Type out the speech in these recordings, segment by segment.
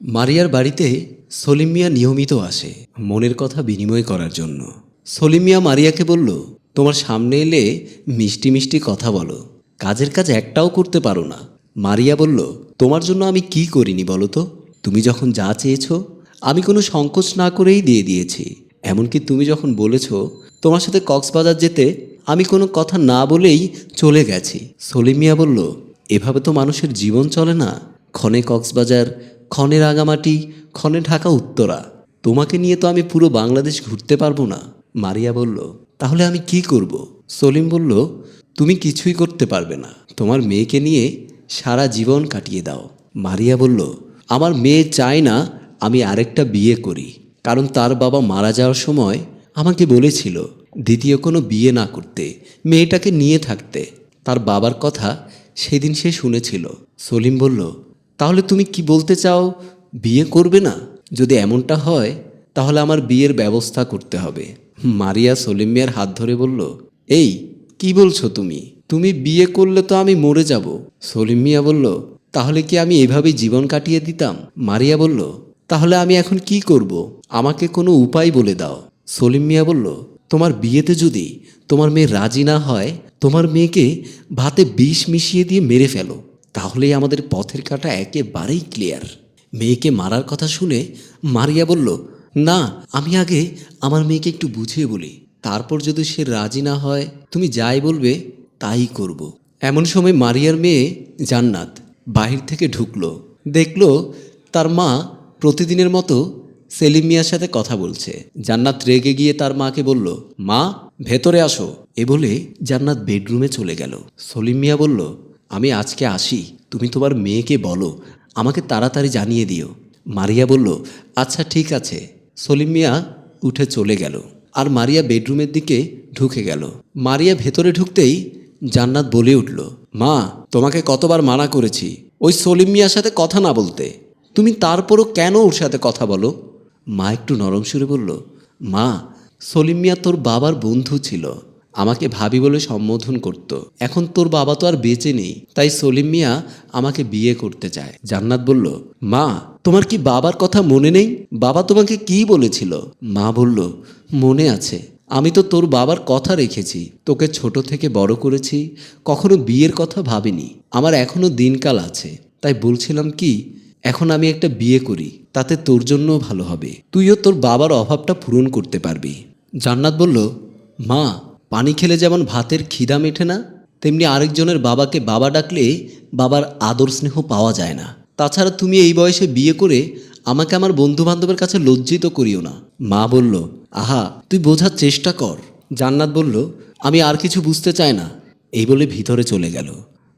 মারিয়ার বাড়িতে সলিম মিয়া নিয়মিত আসে মনের কথা বিনিময় করার জন্য। সলিম মিয়া মারিয়াকে বলল, তোমার সামনে এলে মিষ্টি মিষ্টি কথা বলো। কাজের কাজ একটাও করতে পারো না। মারিয়া বলল, তোমার জন্য আমি কি করিনি বলো তো? তুমি যখন যা চেয়েছো, আমি কোনো সংকোচ না করেই দিয়ে দিয়েছি। এমনকি তুমি যখন বলেছ, তোমার সাথে কক্সবাজার যেতে আমি কোনো কথা না বলেই চলে গেছি। সলিম মিয়া বলল, এভাবে তো মানুষের জীবন চলে না। ক্ষণে কক্সবাজার ক্ষণে রাঙামাটি ক্ষণে ঢাকা উত্তরা। তোমাকে নিয়ে তো আমি পুরো বাংলাদেশ ঘুরতে পারব না। মারিয়া বলল, তাহলে আমি কি করব? সলিম বলল, তুমি কিছুই করতে পারবে না। তোমার মেয়েকে নিয়ে সারা জীবন কাটিয়ে দাও। মারিয়া বলল, আমার মেয়ে চায় না আমি আরেকটা বিয়ে করি। কারণ তার বাবা মারা যাওয়ার সময় আমাকে বলেছিল দ্বিতীয় কোনো বিয়ে না করতে, মেয়েটাকে নিয়ে থাকতে। তার বাবার কথা সেদিন সে শুনেছিল। সলিম বলল তাহলে তুমি কি বলতে চাও? বিয়ে করবে না? যদি এমনটা হয়, তাহলে আমার বিয়ের ব্যবস্থা করতে হবে। মারিয়া সলিম মিয়ার হাত ধরে বলল, এই, কি বলছো তুমি? তুমি বিয়ে করলে তো আমি মরে যাব। সলিম মিয়া বলল, তাহলে কি আমি এভাবেই জীবন কাটিয়ে দিতাম? মারিয়া বলল, তাহলে আমি এখন কি করব? আমাকে কোনো উপায় বলে দাও। সলিম মিয়া বলল, তোমার বিয়েতে যদি তোমার মেয়ে রাজি না হয়, তোমার মেয়েকে ভাতে বিষ মিশিয়ে দিয়ে মেরে ফেলো। তাহলেই আমাদের পথের কাটা একেবারেই ক্লিয়ার মেয়েকে মারার কথা শুনে মারিয়া বলল, না, আমি আগে আমার মেয়েকে একটু বুঝিয়ে বলি। তারপর যদি সে রাজি না হয়, তুমি যাই বলবে, তাই করব। এমন সময় মারিয়ার মেয়ে জান্নাত বাহির থেকে ঢুকলো। দেখল তার মা প্রতিদিনের মতো সেলিম মিয়ার সাথে কথা বলছে। জান্নাত রেগে গিয়ে তার মাকে বলল, মা, ভেতরে আসো। এ বলে জান্নাত বেডরুমে চলে গেল। সলিম মিয়া বলল আমি আজকে আসি, তুমি তোমার মেয়েকে বলো, আমাকে তাড়াতাড়ি জানিয়ে দিও। মারিয়া বলল আচ্ছা ঠিক আছে। সলিম মিয়া উঠে চলে গেল আর মারিয়া বেডরুমের দিকে ঢুকে গেল। মারিয়া ভেতরে ঢুকতেই জান্নাত বলে উঠল, মা, তোমাকে কতবার মানা করেছি, ওই সলিম মিয়ার সাথে কথা না বলতে। তুমি তারপরও কেন ওর সাথে কথা বলো? মা একটু নরম সুরে বলল, মা, সলিম মিয়া তোর বাবার বন্ধু ছিল। আমাকে ভাবি বলে সম্বোধন করত। এখন তোর বাবা তো আর বেঁচে নেই, তাই সলিম মিয়া আমাকে বিয়ে করতে চায়। জান্নাত বলল, মা, তোমার কি বাবার কথা মনে নেই? বাবা তোমাকে কি বলেছিল? মা বলল, মনে আছে। আমি তো তোর বাবার কথা রেখেছি, তোকে ছোট থেকে বড় করেছি, কখনো বিয়ের কথা ভাবিনি। আমার এখনও দিনকাল আছে, তাই বলছিলাম কি, এখন আমি একটা বিয়ে করি, তাতে তোর জন্য ভালো হবে। তুইও তোর বাবার অভাবটা পূরণ করতে পারবি। জান্নাত বলল, মা পানি খেলে যেমন ভাতের খিদা মেটে না, তেমনি আরেকজনের বাবাকে বাবা ডাকলে বাবার আদর স্নেহ পাওয়া যায় না। তাছাড়া তুমি এই বয়সে বিয়ে করে আমাকে আমার বন্ধু বান্ধবের কাছে লজ্জিত করিও না। মা বলল, আহা, তুই বোঝার চেষ্টা কর। জান্নাত বলল, আমি আর কিছু বুঝতে চাই না। এই বলে ভিতরে চলে গেল।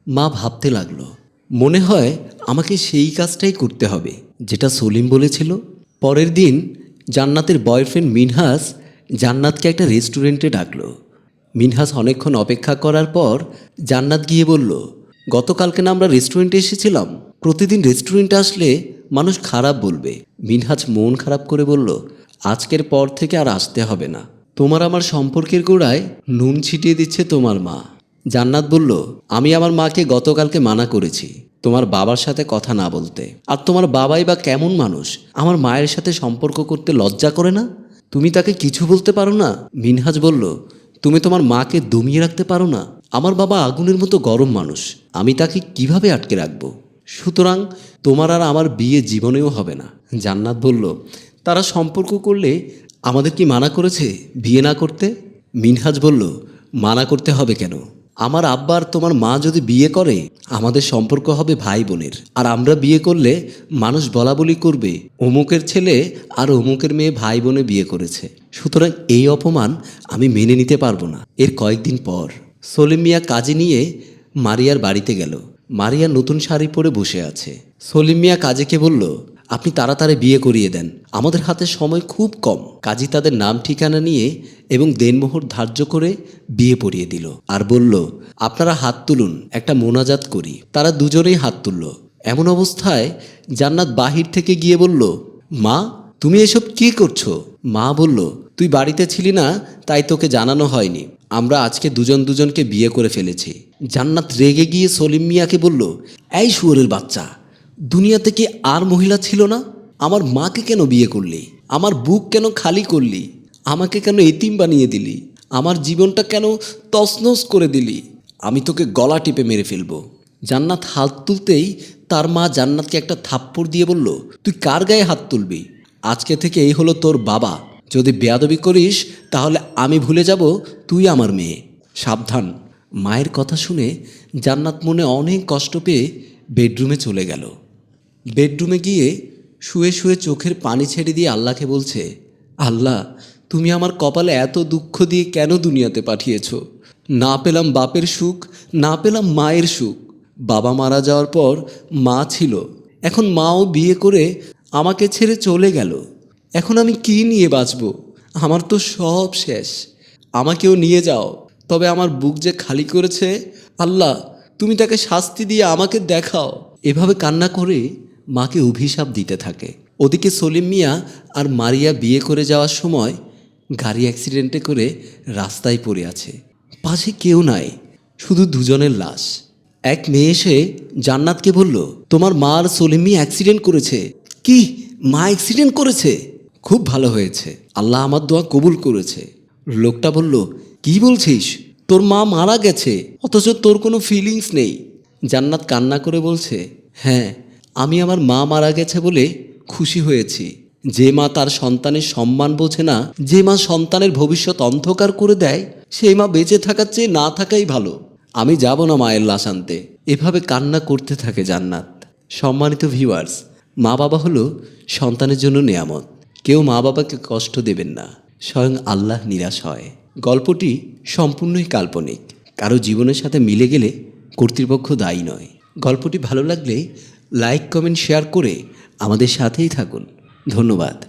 মা ভাবতে লাগল, মনে হয় আমাকে সেই কাজটাই করতে হবে। যেটা সলিম বলেছিল। পরের দিন জান্নাতের বয়ফ্রেন্ড মিনহাস জান্নাতকে একটা রেস্টুরেন্টে ডাকলো। মিনহাস অনেকক্ষণ অপেক্ষা করার পর জান্নাত গিয়ে বলল, গতকালকে না আমরা রেস্টুরেন্টে এসেছিলাম। প্রতিদিন রেস্টুরেন্টে আসলে মানুষ খারাপ বলবে। মিনহাজ মন খারাপ করে বলল, আজকের পর থেকে আর আসতে হবে না। তোমার আমার সম্পর্কের গোড়ায় নুন ছিটিয়ে দিচ্ছে তোমার মা। জান্নাত বলল, আমি আমার মাকে গতকালকে মানা করেছি, তোমার বাবার সাথে কথা না বলতে। আর তোমার বাবাই বা কেমন মানুষ, আমার মায়ের সাথে সম্পর্ক করতে লজ্জা করে না? তুমি তাকে কিছু বলতে পারো না? মিনহাজ বলল তুমি তোমার মাকে দমিয়ে রাখতে পারো না। আমার বাবা আগুনের মতো গরম মানুষ। আমি তাকে কীভাবে আটকে রাখব? সুতরাং তোমার আর আমার বিয়ে জীবনেও হবে না। জান্নাত বলল, তারা সম্পর্ক করলে আমাদের কি মানা করেছে বিয়ে না করতে? মিনহাজ বলল, মানা করতে হবে কেন? আমার আব্বা আর তোমার মা যদি বিয়ে করে, আমাদের সম্পর্ক হবে ভাই বোনের। আর আমরা বিয়ে করলে মানুষ বলা বলি করবে, অমুকের ছেলে আর অমুকের মেয়ে ভাই বোনে বিয়ে করেছে। সুতরাং এই অপমান আমি মেনে নিতে পারব না। এর কয়েকদিন পর সলিম মিয়া কাজে নিয়ে মারিয়ার বাড়িতে গেল। মারিয়া নতুন শাড়ি পরে বসে আছে। সলিম মিয়া কাজীকে বলল আপনি তাড়াতাড়ি বিয়ে করিয়ে দেন। আমাদের হাতে সময় খুব কম। কাজী তাদের নাম ঠিকানা নিয়ে এবং দেনমোহর ধার্য করে বিয়ে পড়িয়ে দিল। আর বলল, আপনারা হাত তুলুন, একটা মোনাজাত করি। তারা দুজনেই হাত তুলল। এমন অবস্থায় জান্নাত বাহির থেকে গিয়ে বলল, মা, তুমি এসব কি করছ? মা বলল, তুই বাড়িতে ছিলি না, তাই তোকে জানানো হয়নি। আমরা আজকে দুজন দুজনকে বিয়ে করে ফেলেছি। জান্নাত রেগে গিয়ে সলিম মিয়াকে বলল, এই শুয়োরের বাচ্চা দুনিয়াতে কি আর মহিলা ছিল না? আমার মাকে কেন বিয়ে করলি? আমার বুক কেন খালি করলি? আমাকে কেন এতিম বানিয়ে দিলি? আমার জীবনটা কেন তছনছ করে দিলি? আমি তোকে গলা টিপে মেরে ফেলব। জান্নাত হাত তুলতেই তার মা জান্নাতকে একটা থাপ্পড় দিয়ে বলল, তুই কার গায়ে হাত তুলবি? আজকে থেকে এই হলো তোর বাবা। যদি বেয়াদবি করিস, তাহলে আমি ভুলে যাব তুই আমার মেয়ে। সাবধান। মায়ের কথা শুনে জান্নাত মনে অনেক কষ্ট পেয়ে বেডরুমে চলে গেল। বেডরুমে গিয়ে শুয়ে শুয়ে চোখের পানি ছেড়ে দিয়ে আল্লাহকে বলছে, আল্লাহ, তুমি আমার কপালে এত দুঃখ দিয়ে কেন দুনিয়াতে পাঠিয়েছ? না পেলাম বাপের সুখ, না পেলাম মায়ের সুখ। বাবা মারা যাওয়ার পর মা ছিল। এখন মাও বিয়ে করে আমাকে ছেড়ে চলে গেল। এখন আমি কি নিয়ে বাঁচব? আমার তো সব শেষ। আমাকেও নিয়ে যাও। তবে আমার বুক যে খালি করেছে, আল্লাহ, তুমি তাকে শাস্তি দিয়ে আমাকে দেখাও। এভাবে কান্না করে মাকে অভিশাপ দিতে থাকে। ওদিকে সলিম মিয়া আর মারিয়া বিয়ে করে যাওয়ার সময় গাড়ি অ্যাক্সিডেন্টে করে রাস্তায় পড়ে আছে। পাশে কেউ নাই, শুধু দুজনের লাশ। এক মেয়ে এসে জান্নাতকে বলল, তোমার মা আর সলিম মিয়া অ্যাক্সিডেন্ট করেছে? কি? মা অ্যাক্সিডেন্ট করেছে? খুব ভালো হয়েছে। আল্লাহ আমার দোয়া কবুল করেছে। লোকটা বলল, কি বলছিস? তোর মা মারা গেছে, অথচ তোর কোনো ফিলিংস নেই। জান্নাত কান্না করে বলছে হ্যাঁ আমি আমার মা মারা গেছে বলে খুশি হয়েছি। যে মা তার সন্তানের সম্মান বোঝে না, যে মা সন্তানের ভবিষ্যৎ অন্ধকার করে দেয়, সেই মা বেঁচে থাকার চেয়ে না থাকাই ভালো। আমি যাব না মায়ের লাশ আনতে। এভাবে কান্না করতে থাকে জান্নাত। সম্মানিত ভিউয়ার্স, মা বাবা হলো সন্তানের জন্য নেয়ামত। কেউ মা বাবাকে কষ্ট দেবেন না, স্বয়ং আল্লাহ নিরাশ হয়। গল্পটি সম্পূর্ণই কাল্পনিক। কারও জীবনের সাথে মিলে গেলে কর্তৃপক্ষ দায়ী নয়। গল্পটি ভালো লাগলে লাইক কমেন্ট শেয়ার করে আমাদের সাথেই থাকুন। ধন্যবাদ।